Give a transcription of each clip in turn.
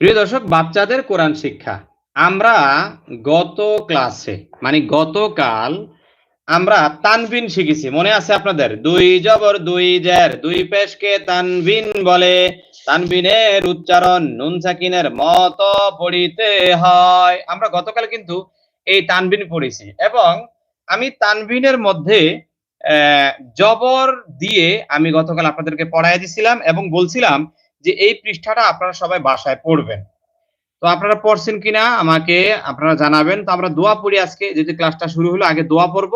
প্রিয় দর্শক, বাচ্চাদের কোরআন শিক্ষা। আমরা গত ক্লাসে মানে গতকাল আমরা তানবিন শিখেছি। মনে আছে আপনাদের? দুই জবর, দুই জের, দুই পেশকে তানবিন বলে। তানবিনের উচ্চারণ নুন সাকিনের মত পড়িতে হয়। আমরা গতকাল কিন্তু এই তানবিন পড়েছি এবং আমি তানবিনের মধ্যে জবর দিয়ে আমি গতকাল আপনাদেরকে পড়াই দিছিলাম এবং বলছিলাম যে এই পৃষ্ঠাটা আপনারা সবাই বাসায় পড়বেন। তো আপনারা পড়ছেন কিনা আমাকে আপনারা জানাবেন। তো আমরা দোয়া পড়ি আজকে, যেহেতু ক্লাসটা শুরু হলো, আগে দোয়া পড়ব।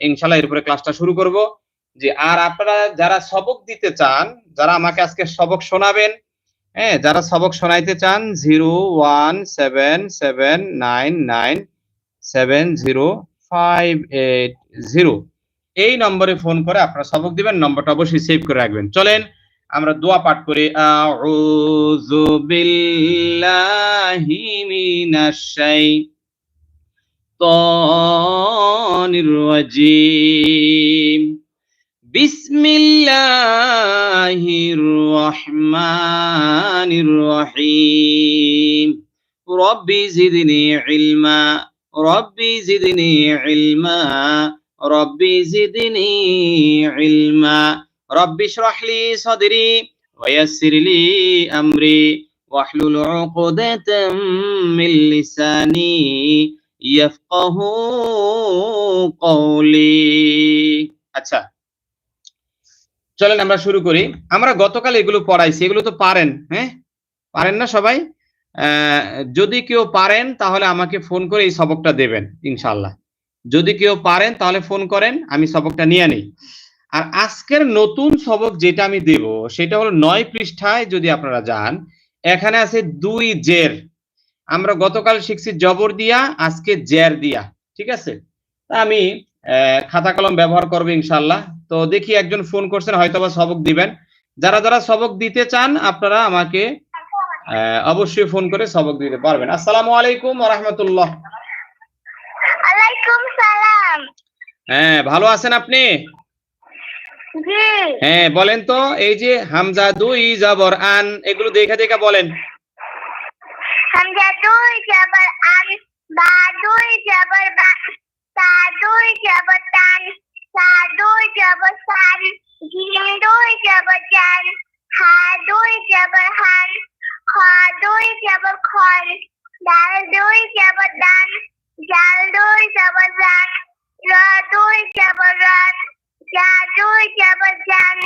ইনশাল্লাহ এরপরে ক্লাসটা শুরু করব। যে আর আপনারা যারা সবক দিতে চান, যারা আমাকে আজকে সবক শোনাবেন হ্যাঁ যারা সবক শোনাইতে চান, zero one seven seven nine nine seven zero five eight zero. এই নম্বরে ফোন করে আপনারা সবক দিবেন, নম্বরটা অবশ্যই সেভ করে রাখবেন। চলেন আমরা দোয়া পাঠ করি, আউযু বিল্লাহি রহিম। রব্বি জিদনি ইলমা রব্বি জিদনি ইলমা রব্বি জিদনি ইলমা رب اشرح لي صدري ويسر لي أمري واحلل عقدة من لساني يفقه قولي আচ্ছা চলেন আমরা শুরু করি আমরা গতকাল এগুলো পড়াইছি এগুলো তো পারেন হ্যাঁ পারেন না সবাই আহ, যদি কেউ পারেন তাহলে আমাকে ফোন করে এই সবকটা দেবেন ইনশাল্লাহ যদি কেউ পারেন তাহলে ফোন করেন আমি সবকটা নিয়ে নিই আর আজকের নতুন সবক যেটা আমি দেব সেটা হলো নয় পৃষ্ঠায় যদি আপনারা যান এখানে আছে দুই জের। আমরা গতকাল শিখছি জবর দিয়া আজকে জের দিয়া ঠিক আছে? আমি খাতা কলম ব্যবহার করব ইনশাল্লাহ তো দেখি একজন ফোন করছেন হয়তো বা সবক দিবেন। যারা যারা সবক দিতে চান আপনারা আমাকে আহ, অবশ্যই ফোন করে সবক দিতে পারবেন। আসসালামু আলাইকুম রহমতুল্লাহ। হ্যাঁ ভালো আছেন আপনি? হ্যাঁ বলেন তো এই যে হামজা দুই জবর আন এগুলো দেখে দেখে বলেন হামজা দুই জবর আন বা দুই জবর বা তা দুই জবর তান সা দুই জবর সান জিম দুই জবর জান হা দুই জবর হান খ দুই জবর খন ডাল দুই জবর দান জাল দুই জবর জান র দুই জবর রান যা দুই জবর জান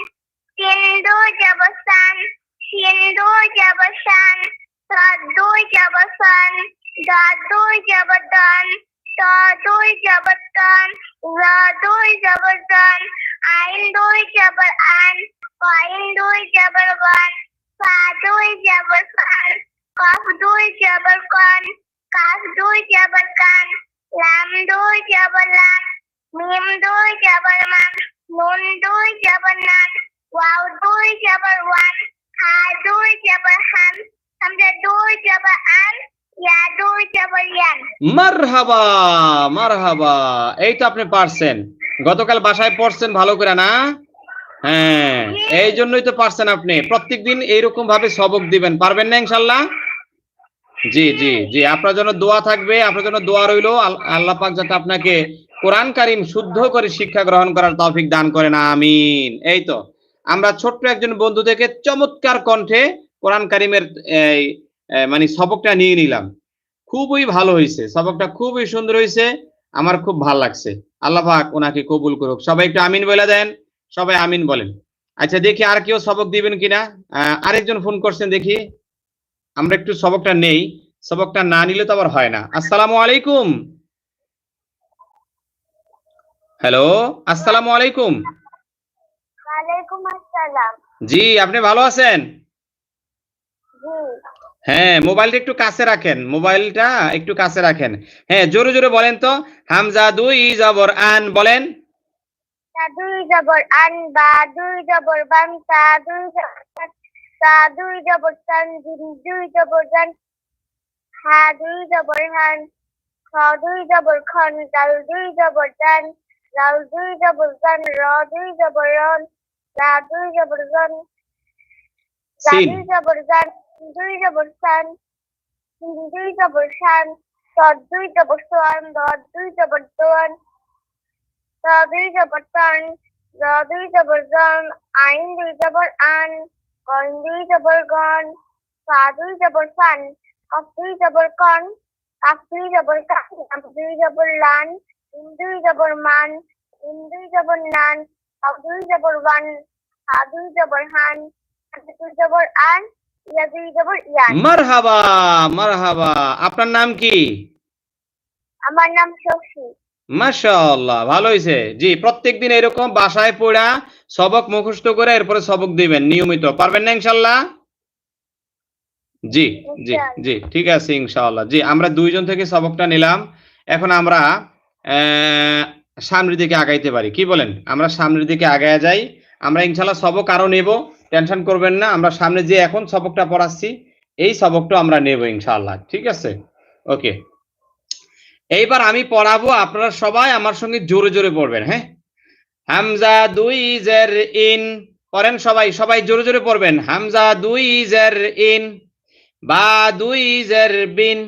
তিন দুই জবর সান শিন দুই জবর শান সাত দুই জবর সান দাত দুই জবর দান ত দুই জবর তান র দুই জবর দান আইন দুই জবর আন কয়েন দুই জবর ওয়ান ফা দুই জবর ফান কফ দুই জবর কন কাফ দুই জবর কান লাম দুই জবর লাম মিম দুই জবর নুন দুই জবর নান ওয়াও দুই জবর ওয়ান হা দুই জবর হান হামজা দুই জবর আন ইয়া দুই জবর ইয়ান মারহাবা মারহাবা এই তো আপনি পারছেন। গতকাল বাসায় পড়ছেন ভালো করে না? হ্যাঁ এই জন্যই তো পারছেন আপনি। প্রত্যেকদিন এইরকম ভাবে সবক দিবেন। পারবেন না ইনশাল্লাহ? জি জি জি। আপনার জন্য দোয়া থাকবে আপনার জন্য দোয়া রইল। আল- আল্লাহ পাক যাতে আপনাকে কোরআন কারিম শুদ্ধ করে শিক্ষা গ্রহণ করার তৌফিক দান করেন, আমিন। এই তো, আমরা ছোট্ট একজন বন্ধু থেকে চমৎকার কণ্ঠে কোরআন কারিমের মানে সবকটা নিয়ে নিলাম। খুবই ভালো হয়েছে সবকটা খুবই সুন্দর হয়েছে আমার খুব ভালো লাগছে। আল্লাহ পাক ওনাকে কবুল করুক। সবাই একটু আমিন বলে দেন, সবাই আমিন বলেন। আচ্ছা দেখি আর কেউ সবক দিবেন কিনা? আরেকজন ফোন করছেন, দেখি। আমরা একটু সবকটা নেই, সবকটা না নিলে তো আবার হয় না। আসসালামু আলাইকুম। হ্যালো আসসালামু আলাইকুম। ওয়ালাইকুম আসসালাম। জি আপনি ভালো আছেন? হ্যাঁ মোবাইলটা একটু কাছে রাখেন মোবাইলটা একটু কাছে রাখেন। হ্যাঁ জোরে জোরে বলেন তো হামজা দুই জবর আন বলেন। দুই জবর আন বা দুই জবর বান তা দুই জবর তা দুই জবর জিম দুই জবর জান হা দুই জবর হান খ দুই জবর খন ডাল দুই জবর জান লাল দুই জবর জান র দুই জবর রন লা দুই জবর জন লা দুই জবর জান দুই জবর সান সিন দুই জবর শান তদ দুই জবর সোয়ান দদ দুই জবর দোয়ান ত দুই জবর তান জ দুই জবর জন আইন দুই জবর আন গন দুই জবর গন ফা দুই জবর ফান কফ দুই জবর কন কাফ দুই জবর কান দুই জবর লান ইন দুই জবর মান ইন দুই জবর নান হাউ জবর ওয়ান হা দুই জবর হান হান দুই জবর আন ইয়া দুই জবর ইয়ান। মারহাবা মারহাবা। আপনার নাম কি? আমার নাম শশী মাশাআল্লাহ ভালো হয়েছে জি প্রত্যেকদিন এরকম বাসায় পড়া সবক মুখস্থ করে এরপরে সবক দিবেন নিয়মিত। পারবেন না ইনশাল্লাহ জি জি জি ঠিক আছে ইনশাআল্লাহ। জি আমরা দুইজন থেকে সবকটা নিলাম। এখন আমরা সামনের দিকে আগাইতে পারি। কি বলেন? আমরা সামনের দিকে আগায় যাই। আমরা ইনশাল্লাহ সবক আরও নেব। টেনশন করবেন না। আমরা সামনে যে এখন সবকটা পড়াচ্ছি, এই সবকটা আমরা নেব ইনশাল্লাহ ঠিক আছে? ওকে। এইবার আমি পড়াবো আপনারা সবাই আমার সঙ্গে জোরে জোরে পড়বেন হ্যাঁ? হামজা দুই জের ইন। পড়েন সবাই সবাই জোরে জোরে পড়বেন। হামজা দুই জের ইন, বা দুই জের বিন,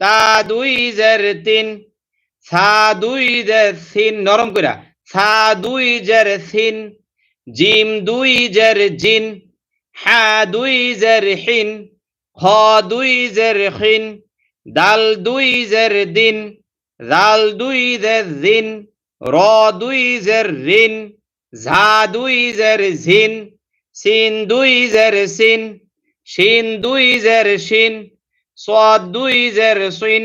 তা দুই জের তিন। দুই জের সিন নরম কইরা সা দুই জের সিন জিম দুই জের জিন হা দুই জের হিন খ দুই জের হিন দাল দুই জের দিন জাল দুই জের জিন র দুই জের রিন ঝা দুই জের ঝিন সিন দুই জের সিন শিন দুই জের শিন স দুই জের সিন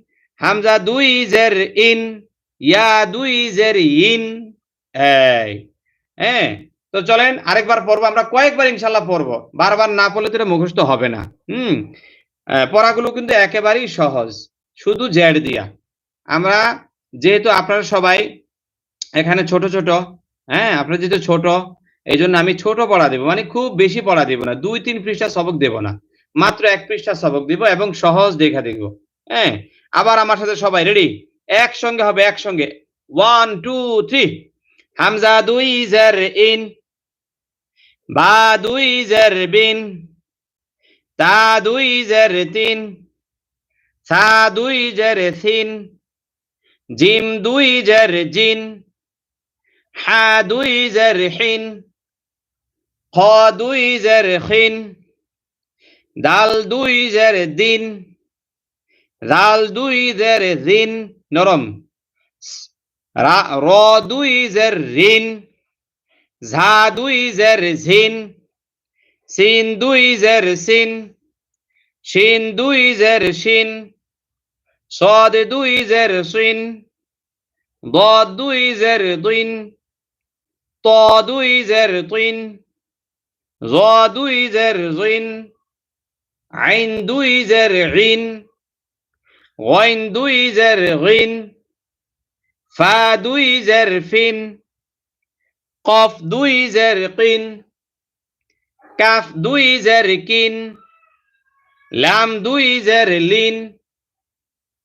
হামজা দুই জের ইন, ইয়া দুই জের ইন, এই হ্যাঁ? তো চলেন আরেকবার পড়ব, আমরা কয়েকবার ইনশাল্লাহ পড়ব। বারবার না পড়লে তো এটা মুখস্থ হবে না। হুম? পড়াগুলো কিন্তু একেবারেই সহজ। শুধু জেড দিয়া। আমরা যেহেতু আপনারা সবাই এখানে ছোট ছোট হ্যাঁ? আপনারা যেহেতু ছোট এই জন্য আমি ছোট পড়া দেবো মানে খুব বেশি পড়া দেবো না। দুই, তিন পৃষ্ঠা সবক দেবো না। মাত্র এক পৃষ্ঠা সবক দিব এবং সহজ দেখা দেখব হ্যাঁ? আবার আমার সাথে সবাই রেডি একসঙ্গে হবে, একসঙ্গে। ওয়ান টু থ্রি হামজা দুই, জের ইন। বা দুই, জের বিন। তা দুই, জের তিন। সা দুই, জের সিন জিম দুই, জের জিন। হা দুই, জের হিন। খ দুই, জের খিন দাল দুই, জের দিন। রাল দুই জের ঋণ নরম র দুই জের ঋণ ঝা দুই জের ঝিন সিন দুই জের সিন শিন দুই জের শিন সদ দুই জের সুইন দ দুই জের দুইন ত দুই জের তুইন জ দুই জের জুইন আইন দুই জের ঋণ غين দুই জের গিন ফা দুই জের ফিন কফ দুই জের কিন কাফ দুই জের কিন লাম দুই জের লিন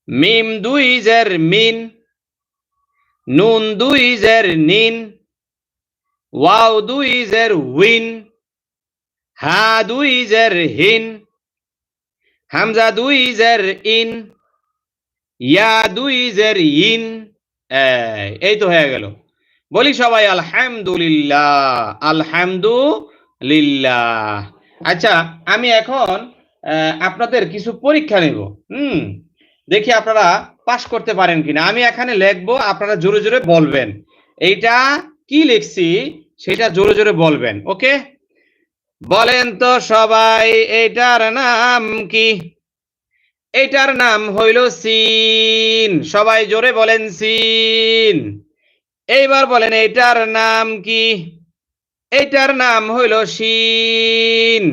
মিম দুই জের মিন নুন দুই জের নিন ওয়াও দুই জের উইন হা দুই জের হিন হামজা দুই জের ইন ইয়া এই তো হয়ে গেল। বলি সবাই, আলহামদুলিল্লাহ আলহামদুলিল্লাহ। আচ্ছা আমি এখন আপনাদের কিছু পরীক্ষা নেব। হুম, দেখি আপনারা পাস করতে পারেন কিনা। আমি এখানে লিখব, আপনারা জোরে জোরে বলবেন। এইটা কি লিখছি? সেটা জোরে জোরে বলবেন, ওকে? বলেন তো সবাই এটার নাম কি? এটার নাম হইল সিন। সবাই জোরে বলেন সিন। এইবার বলেন এটার নাম কি? এটার নাম হইল শিন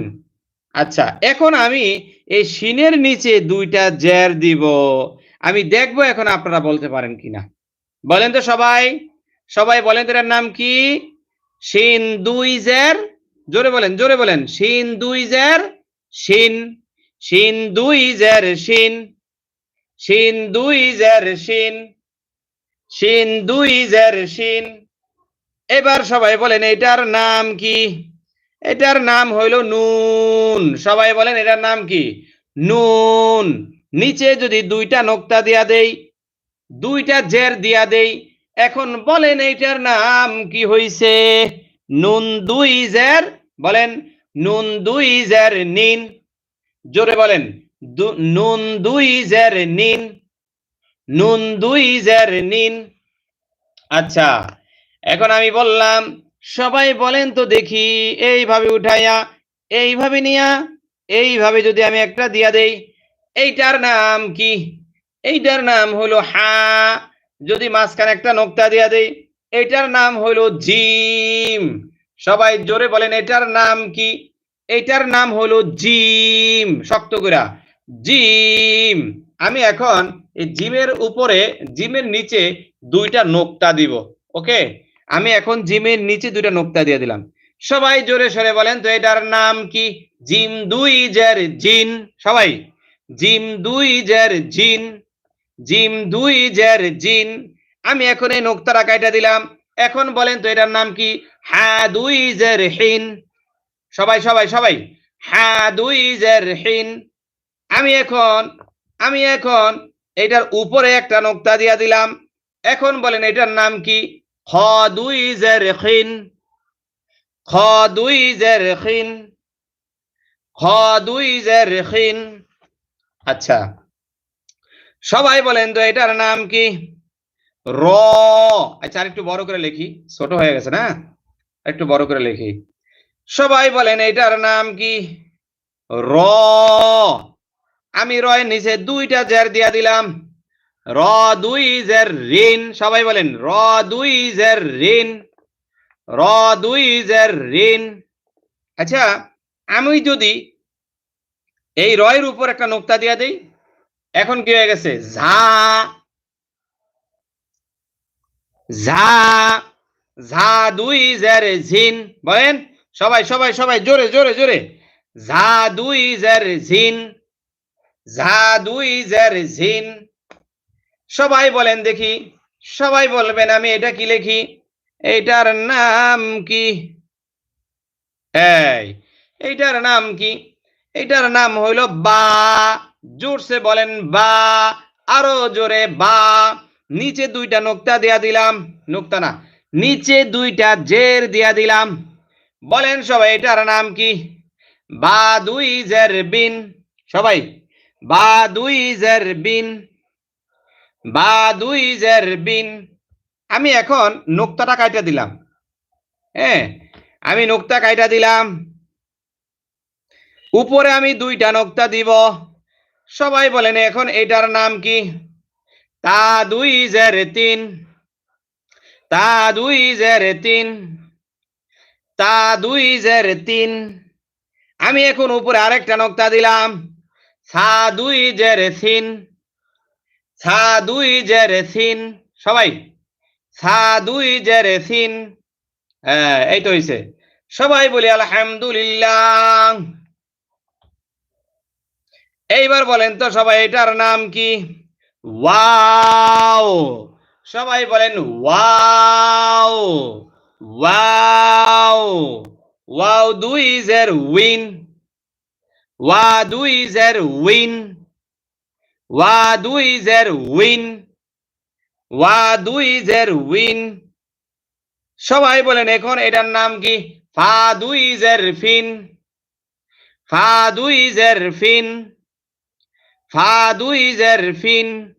আচ্ছা এখন আমি এই শিনের নিচে দুইটা জের দিব। আমি দেখব এখন আপনারা বলতে পারেন কিনা। বলেন তো সবাই। সবাই বলেন এটার নাম কি? শিন দুই জের জোরে বলেন জোরে বলেন। শিন দুই জের শিন শিন দুই জের শিন শিন দুই জের শিন শিন দুই জের শিন। এবার সবাই বলেন, এটার নাম কি? এটার নাম হইল নুন। সবাই বলেন, এটার নাম কি? নুন। নিচে যদি দুইটা নোক্তা দিয়া দেই, দুইটা জের দিয়া দেই, এখন বলেন, এইটার নাম কি হইছে? নুন দুই জের, বলেন, নুন দুই জের নিন। জোরে বলেন। নুন দুই জের নিন। নুন দুই জের নিন। আচ্ছা এখন আমি বললাম, সবাই বলেন তো দেখি, এইভাবে উঠাইয়া, এইভাবে নিয়া, এইভাবে যদি আমি একটা দিয়া দেই, এইটার নাম কি? এইটার নাম হলো হা। যদি মাঝখানে একটা নোক্তা দিয়া দেই, এইটার নাম হলো জিম। সবাই জোরে বলেন, এটার নাম কি? এইটার নাম হলো জিম, শক্ত করা। জিম, আমি এখন এই জিমের উপরে, জিমের নিচে দুইটা নোক্তা দিব, ওকে? আমি এখন জিমের নিচে দুইটা নোক্তা দিয়ে দিলাম। সবাই জোরে সরে বলেন তো, এটার নাম কি? জিম দুই জের জিন, সবাই। জিম দুই জের জিন, জিম দুই জের জিন। আমি এখন এই নোক্তাটা কাইটা দিলাম। এখন বলেন তো, এটার নাম কি? হ্যাঁ দুই জের হিন। সবাই সবাই সবাই। হ্যাঁ দুই জের হিন। আমি এখন আমি এখন এটার উপরে একটা নোক্তা দিয়া দিলাম। এখন বলেন এটার নাম কি? খ দুই জের খিন খ দুই জের খিন খ দুই জের খিন আচ্ছা। সবাই বলেন তো এটার নাম কি? র। আচ্ছা আর একটু বড় করে লিখি। ছোট হয়ে গেছে না? একটু বড় করে লিখি। সবাই বলেন এটার নাম কি? র। আমি রয়ের নিচে দুইটা জের দিয়া দিলাম। র দুই জের ঋণ। সবাই বলেন, র দুই জের ঋণ। র দুই জের ঋণ। আচ্ছা আমি যদি এই রয়ের উপর একটা নোক্তা দিয়া দেই, এখন কি হয়ে গেছে? ঝা। ঝা। ঝা দুই জের ঝিন বলেন সবাই সবাই সবাই, জোরে জোরে জোরে। ঝা দুই জের ঝিন ঝা দুই জের ঝিন সবাই বলেন দেখি, সবাই বলবেন আমি এটা কি লিখি? এইটার নাম কি? এই, এইটার নাম কি? এইটার নাম হইল বা। জোরসে বলেন বা, আরও জোরে বা। নিচে দুইটা নোক্তা দিয়া দিলাম। নোক্তা না, নিচে দুইটা জের দিয়া দিলাম। বলেন সবাই, এটার নাম কি? বা দুই জের বিন। সবাই বা দুই জের বিন বা দুই জের বিন। আমি এখন নোক্তাটা কাইটা দিলাম। হ্যাঁ আমি নোক্তা কাইটা দিলাম। উপরে আমি দুইটা নোক্তা দিব। সবাই বলেন, এখন এটার নাম কি? তা দুই জের তিন তা দুই জের তিন। তা দুই জের তিন। আমি এখন উপরে আরেকটা নোক্তা দিলাম। সা দুই জের সিন সা দুই জের সিন সবাই সা দুই জের সিন এই তো সবাই বলি আলহামদুলিল্লাহ। এইবার বলেন তো সবাই, এটার নাম কি? ওয়াও। সবাই বলেন, ওয়াও। ওয়াও ওয়াও দুই জের উইন ওয়া দুই জের উইন ওয়া দুই জের উইন ওয়া দুই জের উইন সবাই বলেন এখন এটার নাম কি? ফা দুই জের ফিন। ফা দুই জের ফিন। ফা দুই জের ফিন।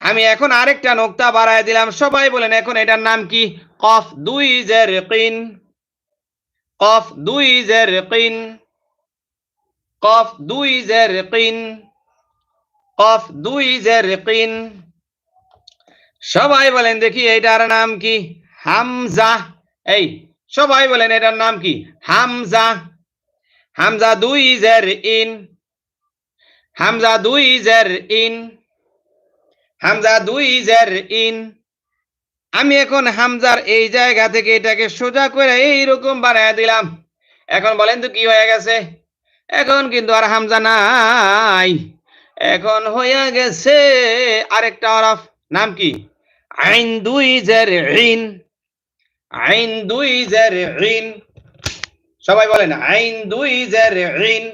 আমি এখন আরেকটা নোক্তা বাড়ায় দিলাম। সবাই বলেন, এখন এটার নাম কি? কফ দুই জের কিন। কফ দুই জের কিন। কফ দুই জের কিন। কফ দুই জের কিন। সবাই বলেন, দেখি এটার নাম কি? হামজা। এই, সবাই বলেন, এটার নাম কি? হামজা। হামজা দুই জের ইন হামজা দুই জের ইন হামজা দুই জের ইন। আমি এখন হামজার এই জায়গা থেকে এটাকে সোজা করে এইরকম বানায় দিলাম। এখন বলেন তো কি হয়ে গেছে? এখন কিন্তু আর হামজা নাই। এখন হয়ে গেছে আরেকটা হরফ নাম কি? আইন দুই জের ইন। আইন দুই জের ইন। সবাই বলেন, আইন দুই জের ইন।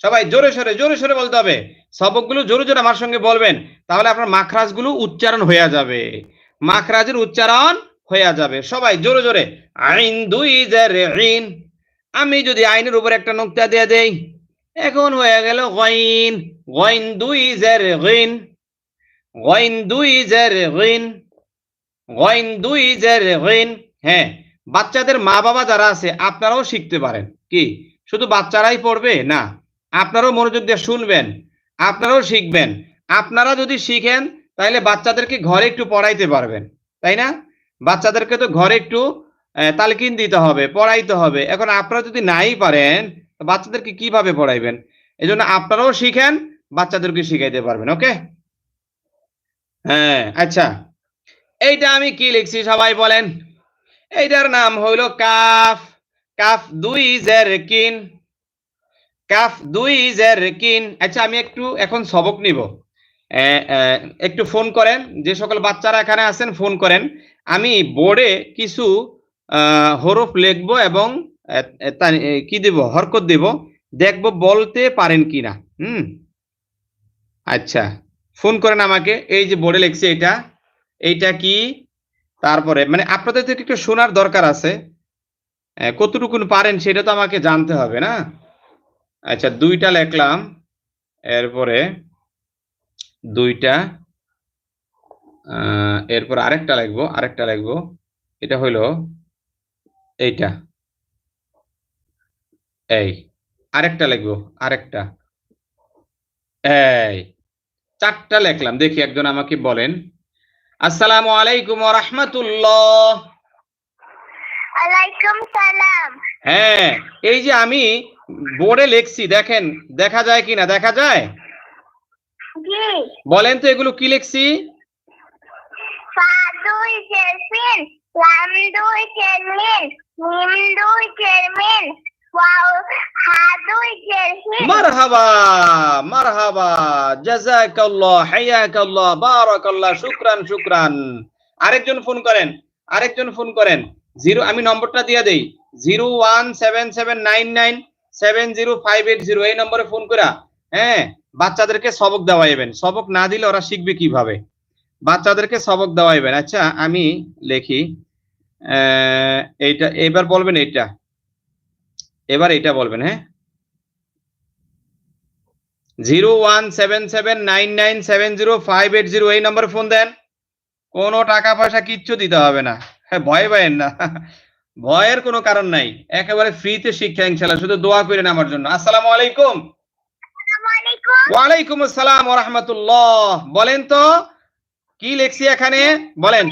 সবাই জোরে সরে জোরে সরে বলতে হবে। সবকগুলো জোরে জোরে আমার সঙ্গে বলবেন, তাহলে আপনার মাখরাজগুলো উচ্চারণ হয়ে যাবে। মাখরাজের উচ্চারণ হয়ে যাবে। সবাই জোরে জোরে, আইন দুই জের ইন আমি যদি আইনের উপর একটা নোক্তা দিয়ে দেই, এখন হয়ে গেল গইন। গইন দুই জের গইন গইন দুই জের গইন গইন দুই জের গইন হ্যাঁ বাচ্চাদের মা বাবা যারা আছে, আপনারাও শিখতে পারেন। কি, শুধু বাচ্চারাই পড়বে? না, আপনারাও মনোযোগ দিয়ে শুনবেন। আপনারাও শিখবেন। আপনারা যদি শিখেন তাহলে বাচ্চাদেরকে ঘরে একটু পড়াইতে পারবেন, তাই না? বাচ্চাদেরকে তো ঘরে একটু তালকিন দিতে হবে, পড়াইতে হবে। এখন আপনারা যদি নাই পারেন বাচ্চাদেরকে কীভাবে পড়াইবেন? এই জন্য আপনারাও শিখেন, বাচ্চাদেরকে শিখাইতে পারবেন, ওকে? হ্যাঁ আচ্ছা। এইটা আমি কি লিখছি সবাই বলেন? এইটার নাম হইল কাফ। কাফ দুই জের কিন। কাফ দুই জের কিন। আচ্ছা আমি একটু এখন সবক নিব। একটু ফোন করেন। যে সকল বাচ্চারা এখানে আছেন ফোন করেন। আমি বোর্ডে কিছু হরফ লিখব এবং কি দিব? হরকত দিব। দেখব বলতে পারেন কিনা। হুম? আচ্ছা ফোন করেন আমাকে। এই যে বোর্ডে লিখছি এটা। এইটা কি? তারপরে মানে আপনাদের থেকে একটু শোনার দরকার আছে। আহ, কতটুকু পারেন সেটা তো আমাকে জানতে হবে না? আচ্ছা দুইটা লিখলাম এরপরে দুইটা এরপর আরেকটা লিখব আরেকটা লিখব এটা হইল এইটা এই আরেকটা লিখব আরেকটা এই চারটা লিখলাম দেখি একজন আমাকে বলেন আসসালামু আলাইকুম রাহমাতুল্লাহ। আলাইকুম সালাম। হ্যাঁ এই যে আমি বোর্ডে লিখছি দেখেন দেখা যায় কিনা দেখা যায়? বলেন তো এগুলো কি লিখছি? মারহাবা মারহাবা বারাকাল্লাহ শুকরান শুকরান। আরেকজন ফোন করেন আরেকজন ফোন করেন। জিরো আমি নম্বরটা দিয়ে দেই। Zero one seven seven nine nine seven zero five eight zero এই নম্বরে ফোন হ্যাঁ বাচ্চাদেরকে সবক দেওয়াইবেন। সবক না দিলে ওরা শিখবে কীভাবে? বাচ্চাদেরকে সবক দেওয়াইবেন। আচ্ছা আমি লিখি এইটা এবার বলবেন এইটা। এবার বলবেন হ্যাঁ? Zero one seven seven nine nine seven zero five eight zero এই নম্বরে ফোন দেন। কোনো টাকা পয়সা কিচ্ছু দিতে হবে না। হ্যাঁ ভয় পাবেন না। ভয়ের কোনো কারণ নাই। একেবারে ফ্রিতে শিক্ষা ইনশাল্লাহ শুধু দোয়া করেন আমার জন্য। আসসালামু আলাইকুম। ওয়ালাইকুম আসসালাম রাহমাতুল্লাহ। বলেন তো কি লিখছি এখানে? বলেন।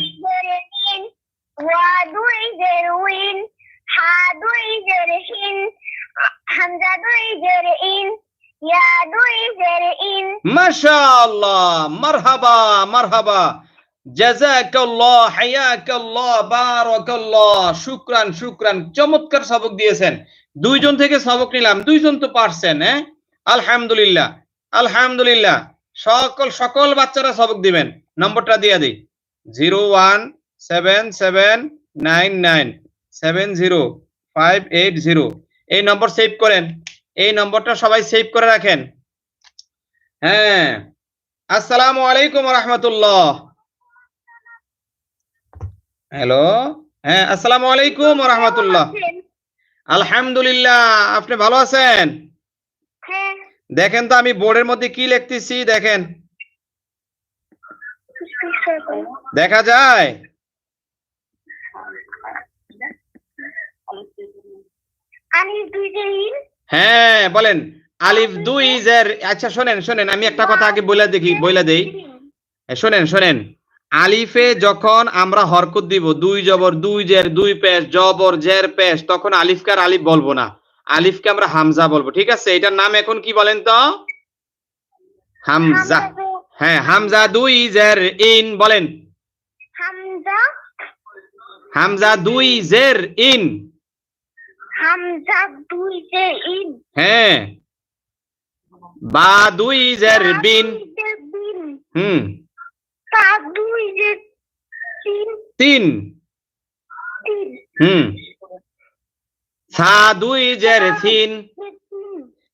মাশাআল্লাহ মারহাবা মারহাবা। শুকরান শুকরান। চমৎকার সবক দিয়েছেন। দুইজন থেকে সবক নিলাম। দুইজন তো পারছেন হ্যাঁ? আলহামদুলিল্লাহ। আলহামদুলিল্লাহ। সকল সকল বাচ্চারা সবক দিবেন। নম্বরটা দিয়ে দিই। Zero one seven seven nine nine. Seven zero five eight zero. এই নম্বর সেভ করেন। এই নম্বরটা সবাই সেভ করে রাখেন। হ্যাঁ। আসসালামু আলাইকুম রহমতুল্লাহ। হ্যালো হ্যাঁ আসসালামু আলাইকুম রহমতুল্লাহ আলহামদুলিল্লাহ আপনি ভালো আছেন? হ্যাঁ। দেখেন তো আমি বোর্ডের মধ্যে কি লিখতেছি দেখেন। দেখা যায়? হ্যাঁ বলেন। আলিফ দুই আচ্ছা শোনেন শোনেন আমি একটা কথা আগে বলে দেখি বলে দেই। শোনেন শোনেন। আলিফে যখন আমরা হরকত দিব দুই জবর দুই জের দুই পেশ জবর জের পেশ তখন আলিফকার আলিফ বলব না। আলিফকে আমরা হামজা বলব ঠিক আছে? এটার নাম এখন কি বলেন তো? হামজা। হ্যাঁ হামজা দুই জের ইন বলেন। হামজা। হামজা দুই জের ইন। হামজা দুই যে ইন। হ্যাঁ। বা দুই জের বিন। হুম। তা দুই যে তিন। তিন। হুম। সা দুই জের তিন।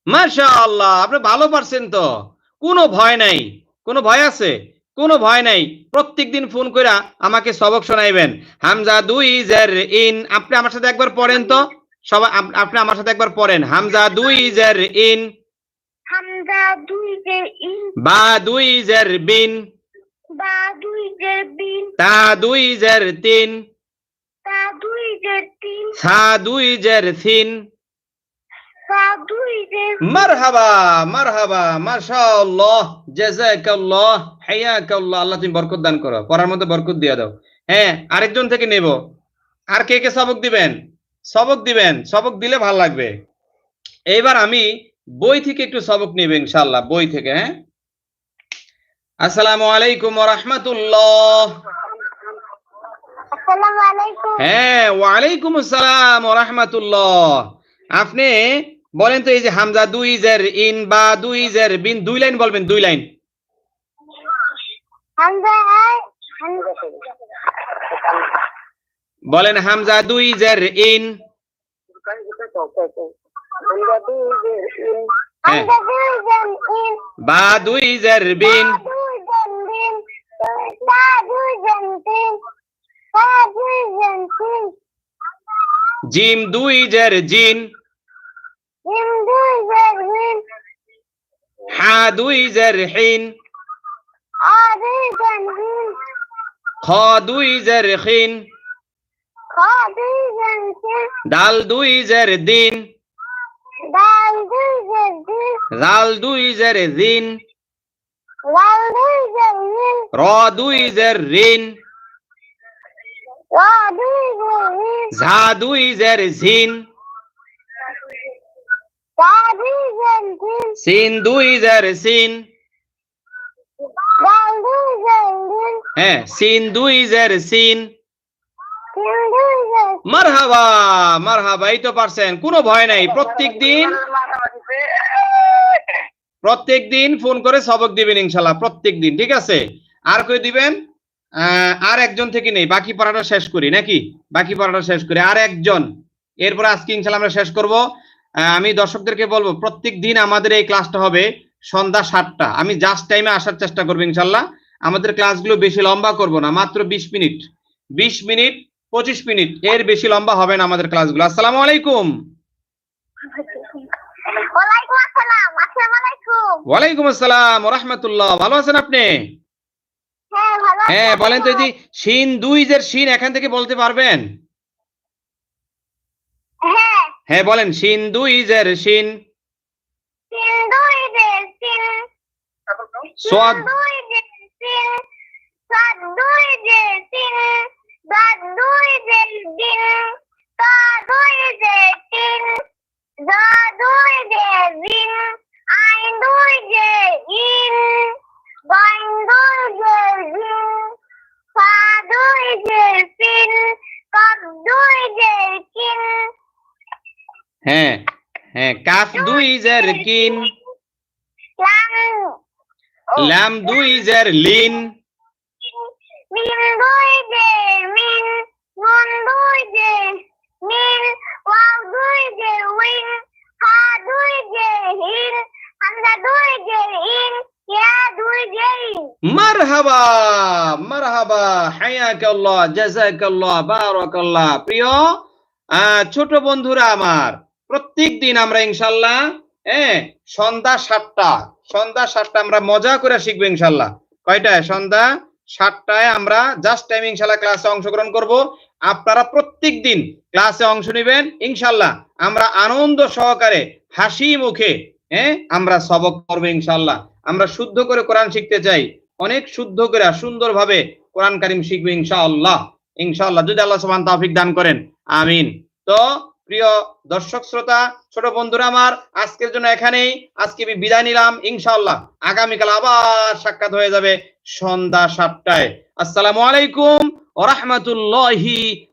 মাশাআল্লাহ আপনি ভালো পারছেন তো। কোনো ভয় নাই। কোনো ভয় আছে? কোনো ভয় নাই। প্রত্যেকদিন ফোন কইরা আমাকে সবক শোনাইবেন। হামজা দুই জের ইন। আপনি আমার সাথে একবার পড়েন তো? সবাই আপনি আমার সাথে একবার পড়েন। হামজা দুই জের ইন। হামজা দুই যে ইন। বা দুই জের বিন। দুই তা দুই জের তিন। তা দুই যে তিন। সা দুই জের থিন তা দুই যে মারহাবা মারহাবা মাশাআল্লাহ জাযাকাল্লাহ হায়াকাল্লাহ। আল্লাহ তুমি বরকত দান করো। পড়ার মধ্যে বরকত দিয়ে দাও। হ্যাঁ আরেকজন থেকে নেব। আর কে কে সবক দিবেন? সবক দিবেন। সবক দিলে ভালো লাগবে। এইবার আমি বই থেকে একটু সবক নেব ইনশাআল্লাহ বই থেকে হ্যাঁ? আসসালামু আলাইকুম ওয়া রাহমাতুল্লাহ। আসসালামু আলাইকুম। হ্যাঁ ওয়ালাইকুম আসসালাম ওয়া রাহমাতুল্লাহ। আপনি বলেন তো এই যে হামজা দুই জের ইন বা দুই জের বিন দুই লাইন বলবেন দুই লাইন। বলেন হামজা দুই জের ইন। হ্যাঁ হামজা দুই যে ইন বা দুই জের বিন দুই যে বিন তা দুই যে তিন তা দুই যে তিন জিম দুই জের জিন জিম দুই যে হিন হা দুই জের হিন আ দুই যে হিন খ দুই জের খিন খ দুই যে হিন দাল দুই জের দিন দুই জের লাল দুই র জের রিন র দুই যে হিন ঝা দুই জের ঝিন সিন দুই জের সিন। হ্যাঁ সিন দুই জের সিন। মারহাবা মারহাবা, এই তো পারছেন। কোনো ভয় নাই। প্রত্যেক দিন ফোন করে সবক দিবেন ইনশাল্লাহ, প্রত্যেক ঠিক আছে? আর কই দিবেন? আর একজন থেকে নেই, বাকি পড়াটা শেষ করি, নাকি? বাকি পড়াটা শেষ করি, আর একজন। এরপর আজকে ইনশাল্লাহ আমরা শেষ করব। আমি দর্শকদেরকে বলব, প্রত্যেক দিন আমাদের এই ক্লাসটা হবে সন্ধ্যা সাতটা। আমি জাস্ট টাইমে আসার চেষ্টা করব ইনশাল্লাহ। আমাদের ক্লাসগুলো বেশি লম্বা করব না, মাত্র বিশ মিনিট। বিশ মিনিট পঁচিশ মিনিট। এর বেশি লম্বা হবে না আমাদের ক্লাসগুলো। আসসালামু আলাইকুম। ওয়ালাইকুম আসসালাম। রহমতুল্লাহ ভালো আছেন আপনি? হ্যাঁ হ্যাঁ বলেন তো যে আপনি দুই জের শিন এখান থেকে বলতে পারবেন? হ্যাঁ। হ্যাঁ বলেন। শিন দুই জের দুই যে তিন সোয়াদ দুই যে তিন সাত দুই যে তিন সাত দুই যে তিন তা দুই যে তিন দা দুই যে বিন আইন দুই যে ইন বাইন দুই যে জিন ফা দুই যে ফিন কাপ দুই যে কিন হ্যাঁ হ্যাঁ কাফ দুই জের কিন লাম লাম দুই জের লিন মারহাবা মারহাবা, হায়াকাল্লাহ, জাযাকাল্লাহ, বারাকাল্লাহ। প্রিয় ছোট বন্ধুরা আমার, প্রত্যেক দিন আমরা ইনশাল্লাহ হ্যাঁ সন্ধ্যা সাতটা সন্ধ্যা সাতটা আমরা মজা করে শিখব ইনশাল্লাহ কয়টায়? সন্ধ্যা সাতটায় আমরা জাস্ট টাইম ইনশাল্লাহ ক্লাসে অংশগ্রহণ করব। আপনারা প্রত্যেক দিন ক্লাসে অংশ নেবেন ইনশাল্লাহ আমরা আনন্দ সহকারে, হাসি মুখে হ্যাঁ আমরা সবক করব ইনশাল্লাহ আমরা শুদ্ধ করে কোরআন শিখতে চাই। অনেক শুদ্ধ করে সুন্দরভাবে কোরআন কারিম শিখবে ইনশাআল্লাহ। ইনশাআল্লাহ, যদি আল্লাহ সুবহান তৌফিক দান করেন, আমিন। তো, প্রিয় দর্শক শ্রোতা, ছোট বন্ধুরা আমার, আজকের জন্য এখানেই আজকে আমি বিদায় নিলাম, ইনশাআল্লাহ। আগামীকাল আবার সাক্ষাৎ হয়ে যাবে সন্ধ্যা সাতটায়। আসসালামু আলাইকুম ওয়া রাহমাতুল্লাহি